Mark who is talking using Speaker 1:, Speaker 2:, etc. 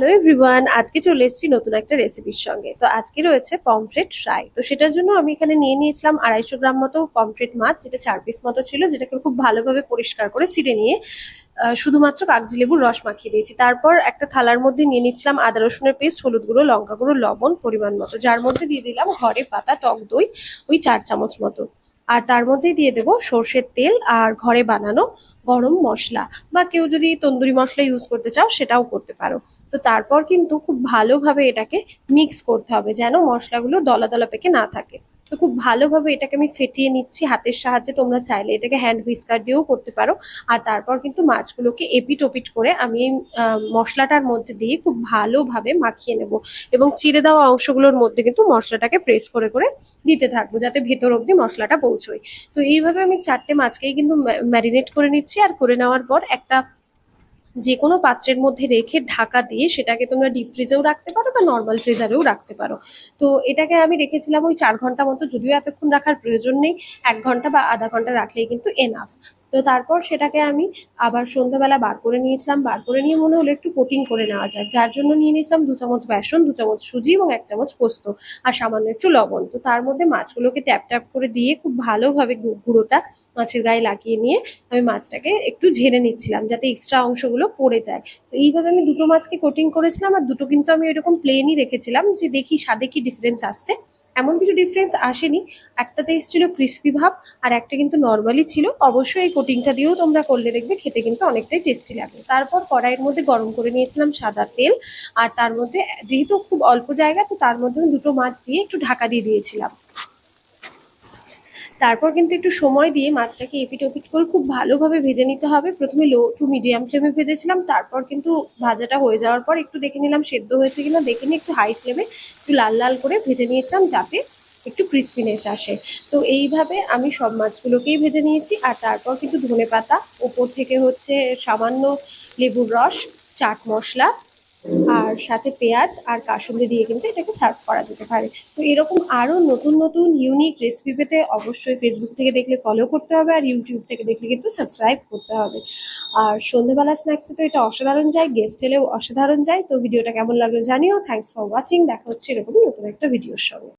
Speaker 1: Hello everyone আজকে চলে এসেছি নতুন একটা রেসিপির সঙ্গে। তো আজকে রয়েছে পমফ্রেট ফ্রাই তো সেটার জন্য আমি এখানে নিয়ে নিয়েছিলাম আড়াইশো গ্রাম মতো পমফ্রেট মাছ, যেটা চার পিস মতো ছিল, যেটাকে খুব ভালোভাবে পরিষ্কার করে চিড়ে নিয়ে শুধুমাত্র কাগজি লেবুর রস মাখিয়ে দিয়েছি। তারপর একটা থালার মধ্যে নিয়ে নিচ্ছিলাম আদা, রসুনের পেস্ট হলুদ গুঁড়ো, লঙ্কা গুঁড়ো, লবণ, পরিমাণ মতো। যার মধ্যে দিয়ে দিলাম ঘরে পাতা, টক দই, ওই চার চামচ মতো। আর তার মধ্যেই দিয়ে দেবো সর্ষের তেল আর ঘরে বানানো গরম মশলা। বা কেউ যদি তন্দুরি মশলা ইউজ করতে চাও সেটাও করতে পারো। তো তারপর কিন্তু খুব ভালোভাবে এটাকে মিক্স করতে হবে যেন মশলাগুলো দলা দলা পেকে না থাকে। তো খুব ভালোভাবে এটাকে আমি ফেটিয়ে নিচ্ছি হাতের সাহায্যে তোমরা চাইলে এটাকে হ্যান্ড হুইস্কার দিয়েও করতে পারো। আর তারপর কিন্তু মাছগুলোকে এপিট ওপিট করে আমি এই, মশলাটার মধ্যে দিয়ে খুব ভালোভাবে মাখিয়ে নেব। এবং চিড়ে দেওয়া অংশগুলোর মধ্যে কিন্তু মশলাটাকে প্রেস করে করে দিতে থাকব যাতে ভেতর অবধি মশলাটা পৌঁছয় তো এইভাবে আমি চারটে মাছকেই কিন্তু ম্যারিনেট করে নিচ্ছি আর করে নেওয়ার পর একটা যে কোনো পাত্রের মধ্যে রেখে ঢাকা দিয়ে সেটাকে তোমরা ডিপ ফ্রিজেও রাখতে পারো বা নর্মাল ফ্রিজারেও রাখতে পারো। তো এটাকে আমি রেখেছিলাম ওই চার ঘণ্টা মতো, যদিও এতক্ষণ রাখার প্রয়োজন নেই, এক ঘণ্টা বা আধা ঘণ্টা রাখলেই কিন্তু এনাফ তো তারপর সেটাকে আমি আবার সন্ধ্যাবেলা বার করে নিয়েছিলাম। বার করে নিয়ে মনে হলো একটু কোটিং করে নেওয়া যায়। যার জন্য নিয়ে নিয়েছিলাম দু চামচ বেসন, দু চামচ সুজি এবং এক চামচ পোস্ত আর সামান্য একটু লবণ। তো তার মধ্যে মাছগুলোকে ট্যাপ ট্যাপ করে দিয়ে খুব ভালোভাবে গুঁড়োটা মাছের গায়ে লাগিয়ে নিয়ে আমি মাছটাকে একটু ঝেড়ে নিচ্ছিলাম যাতে এক্সট্রা অংশগুলো পড়ে যায়। তো এইভাবে আমি দুটো মাছকে কোটিং করেছিলাম আর দুটো কিন্তু আমি এরকম প্লেনই রেখেছিলাম যে দেখি স্বাদে কি ডিফারেন্স আসছে। এমন কিছু ডিফারেন্স আসেনি। একটাতে এসেছিল ক্রিস্পি ভাব আর একটা কিন্তু নর্মালি ছিল। অবশ্যই এই কোটিংটা দিয়েও তোমরা করলে দেখবে খেতে কিন্তু অনেকটাই টেস্টি লাগে। তারপর কড়াইয়ের মধ্যে গরম করে নিয়েছিলাম সাদা তেল। আর তার মধ্যে যেহেতু খুব অল্প জায়গা, তো তার মধ্যে আমি দুটো মাছ দিয়ে একটু ঢাকা দিয়ে দিয়েছিলাম। তারপর কিন্তু একটু সময় দিয়ে মাছটাকে এপিট ওপিট করে খুব ভালোভাবে ভেজে নিতে হবে। প্রথমে লো টু মিডিয়াম ফ্লেমে ভেজেছিলাম, তারপর কিন্তু ভাজাটা হয়ে যাওয়ার পর একটু দেখে নিলাম সেদ্ধ হয়েছে কিনা, দেখে নিয়ে একটু হাই ফ্লেমে একটু লাল লাল করে ভেজে নিয়েছিলাম যাতে একটু ক্রিস্পিনেস আসে। তো এইভাবে আমি সব মাছগুলোকেই ভেজে নিয়েছি, আর তারপর কিন্তু ধনে পাতা ওপর থেকে হচ্ছে সামান্য লেবুর রস, চাট মশলা আর সাথে পেঁয়াজ আর কাসুন্দি দিয়ে কিন্তু এটাকে সার্ভ করা যেতে পারে। তো এরকম আরও নতুন নতুন ইউনিক রেসিপি পেতে অবশ্যই ফেসবুক থেকে দেখলে ফলো করতে হবে আর ইউটিউব থেকে দেখলে কিন্তু সাবস্ক্রাইব করতে হবে। আর সন্ধ্যেবেলা স্ন্যাক্সে তো এটা অসাধারণ যায় গেস্ট এলেও অসাধারণ যায়। তো ভিডিওটা কেমন লাগল জানিও। থ্যাংকস ফর ওয়াচিং দেখা হচ্ছে এরকমই নতুন একটা ভিডিওর সঙ্গে।